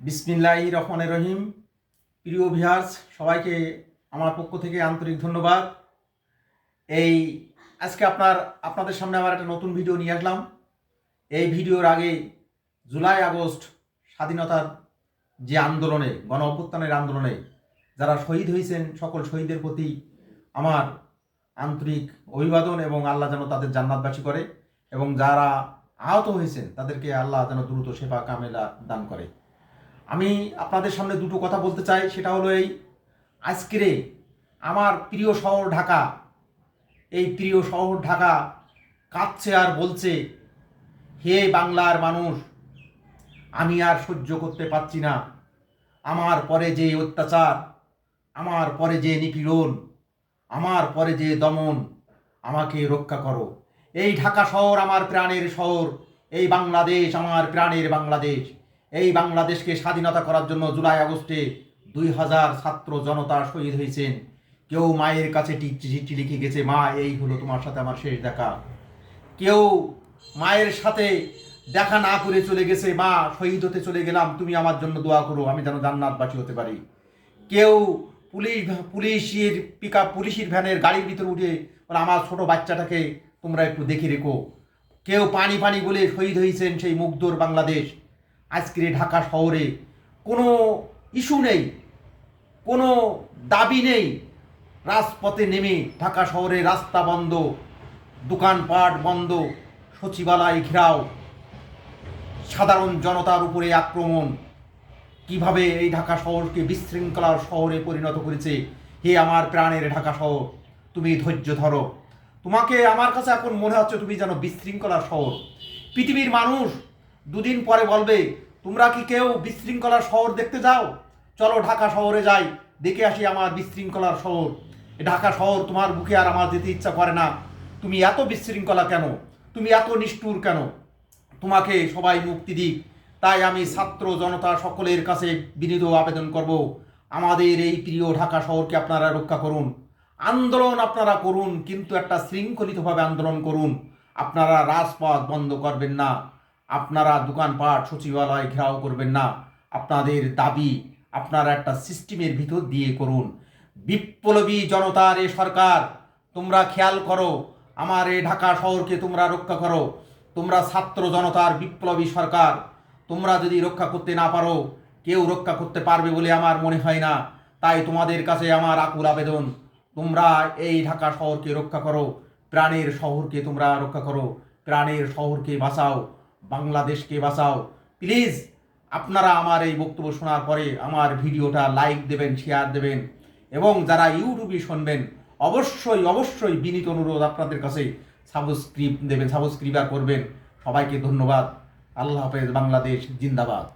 বিসমিল্লাহ রহমান রহিম। প্রিয় ভিহার্স সবাইকে আমার পক্ষ থেকে আন্তরিক ধন্যবাদ। এই আজকে আপনার, আপনাদের সামনে আবার একটা নতুন ভিডিও নিয়ে আসলাম। এই ভিডিওর আগে জুলাই, আগস্ট স্বাধীনতার যে আন্দোলনে, গণ অভ্যুত্থানের আন্দোলনে যারা শহীদ হয়েছেন, সকল শহীদের প্রতি আমার আন্তরিক অভিবাদন এবং আল্লাহ যেন তাদের জান্নাতবাসী করে এবং যারা আহত হয়েছেন, তাদেরকে আল্লাহ যেন দ্রুত সেবা, কামেলা দান করে। আমি আপনাদের সামনে দুটো কথা বলতে চাই, সেটা হলো এই, আজকেরে আমার প্রিয় শহর ঢাকা, এই প্রিয় শহর ঢাকা কাঁদছে আর বলছে, হে বাংলার মানুষ, আমি আর সহ্য করতে পারছি না। আমার পরে যে অত্যাচার, আমার পরে যে নিপীড়ন, আমার পরে যে দমন, আমাকে রক্ষা করো। এই ঢাকা শহর আমার প্রাণের শহর, এই বাংলাদেশ আমার প্রাণের বাংলাদেশ। এই বাংলাদেশকে স্বাধীনতা করার জন্য জুলাই, আগস্টে দুই হাজার ছাত্র জনতা শহীদ হয়েছেন। কেউ মায়ের কাছে চিঠি লিখে গেছে, মা, এই হলো তোমার সাথে আমার শেষ দেখা। কেউ মায়ের সাথে দেখা না করে চলে গেছে, মা, শহীদ হতে চলে গেলাম, তুমি আমার জন্য দোয়া করো, আমি যেন জান্নাতবাসী হতে পারি। কেউ পুলিশ পুলিশের পিক আপ পুলিশের ভ্যানের গাড়ির ভিতরে উঠে আমার ছোট বাচ্চাটাকে তোমরা একটু দেখে রেখো। কেউ পানি পানি বলে শহীদ হয়েছেন সেই মুগ্ধর বাংলাদেশ। আজকের ঢাকা শহরে কোনো ইস্যু নেই, কোনো দাবি নেই, রাজপথে নেমে ঢাকা শহরে রাস্তা বন্ধ, দোকানপাট বন্ধ, সচিবালয় ঘেরাও, সাধারণ জনতার উপরে আক্রমণ। কীভাবে এই ঢাকা শহরকে বিশৃঙ্খলার শহরে পরিণত করেছে? হে আমার প্রাণের ঢাকা শহর, তুমি ধৈর্য ধরো। তোমাকে আমার কাছে এখন মনে হচ্ছে তুমি যেন বিশৃঙ্খলার শহর। পৃথিবীর মানুষ দুদিন পরে বলবে, তোমরা কি কেউ বিশৃঙ্খলার শহর দেখতে যাও? চলো ঢাকা শহরে যাই, দেখে আসি আমার বিশৃঙ্খলার শহর। ঢাকা শহর তোমার বুকে আর আমার যেতে ইচ্ছা করে না। তুমি এত বিশৃঙ্খলা কেন? তুমি এত নিষ্ঠুর কেন? তোমাকে সবাই মুক্তি দিক। তাই আমি ছাত্র জনতা সকলের কাছে বিনীত আবেদন করব। আমাদের এই প্রিয় ঢাকা শহরকে আপনারা রক্ষা করুন। আন্দোলন আপনারা করুন, কিন্তু একটা শৃঙ্খলিতভাবে আন্দোলন করুন। আপনারা রাজপথ বন্ধ করবেন না। আপনারা দোকানপাট, সচিবালয় ঘেরাও করবেন না। আপনাদের দাবি আপনারা একটা সিস্টেমের ভিতর দিয়ে করুন। বিপ্লবী জনতার এ সরকার, তোমরা খেয়াল করো, আমার এই ঢাকা শহরকে তোমরা রক্ষা করো। তোমরা ছাত্র জনতার বিপ্লবী সরকার, তোমরা যদি রক্ষা করতে না পারো, কেউ রক্ষা করতে পারবে বলে আমার মনে হয় না। তাই তোমাদের কাছে আমার আকুল আবেদন, তোমরা এই ঢাকা শহরকে রক্ষা করো, প্রাণের শহরকে তোমরা রক্ষা করো, প্রাণের শহরকে বাঁচাও। বাংলাদেশকে বাঁচাও। প্লিজ আপনারা আমার এই বক্তব্য শোনার পরে আমার ভিডিওটা লাইক দেবেন শেয়ার দেবেন এবং যারা ইউটিউবে শুনবেন, অবশ্যই অবশ্যই বিনীত অনুরোধ আপনাদের কাছে সাবস্ক্রিপ দেবেন সাবস্ক্রিবার করবেন। সবাইকে ধন্যবাদ। আল্লাহ হাফেজ, বাংলাদেশ জিন্দাবাদ।